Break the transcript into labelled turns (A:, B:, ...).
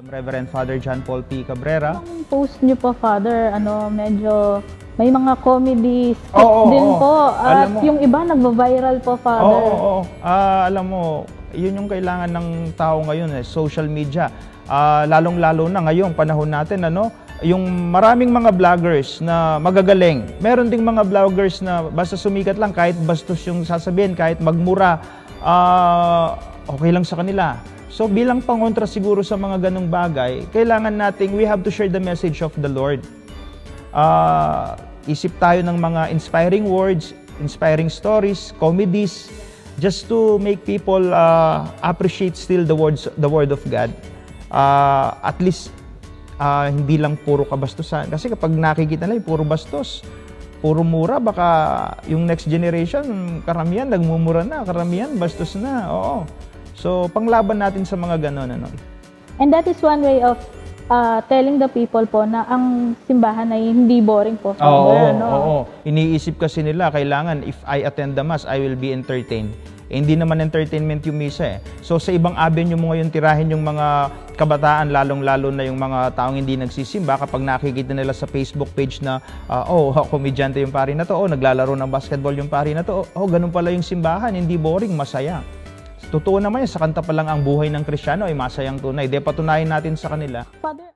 A: am Reverend Father John Paul P. Cabrera.
B: Ang post niyo po, Father, ano, medyo may mga comedy skits
A: Oo, oo,
B: din
A: oo.
B: po. At
A: Alam mo-
B: yung iba nagva-viral po,
A: Oo,
B: Father.
A: oo, oo. Ah, alam mo, yun yung kailangan ng tao ngayon, eh, social media. Ah, lalong-lalo na ngayong panahon natin, ano, yung maraming mga vloggers na magagaling. Meron ding mga vloggers na basta sumikat lang, kahit bastos yung sasabihin, kahit magmura, ah, okay lang sa kanila. So bilang pangontra siguro sa mga ganong bagay, kailangan nating we have to share the message of the Lord. Ah, isip tayo ng mga inspiring words, inspiring stories, comedies, just to make people ah, appreciate still the words, the word of God. Ah, at least ah, hindi lang puro kabastusan. Kasi kapag nakikita nila, puro bastos, puro mura, baka yung next generation, karamihan nagmumura na, karamihan bastos na. Oo. So, panglaban natin sa mga ganon. Ano.
B: And that is one way of uh, telling the people po na ang simbahan ay hindi boring po, Father.
A: Oo,
B: ano?
A: oo. Iniisip kasi nila, kailangan if I attend the mass, I will be entertained. Eh, hindi naman entertainment yung misa eh. So sa ibang avenue mo ngayon tirahin yung mga kabataan, lalong-lalo na yung mga taong hindi nagsisimba, kapag nakikita nila sa Facebook page na, ah, oh, komedyante yung pari na to, oh, naglalaro ng basketball yung pari na to, oh, ganun pala yung simbahan, hindi boring, masaya. Totoo naman yan, sa kanta pa lang ang buhay ng Kristiyano ay masayang tunay. De patunayan natin sa kanila,
B: Father,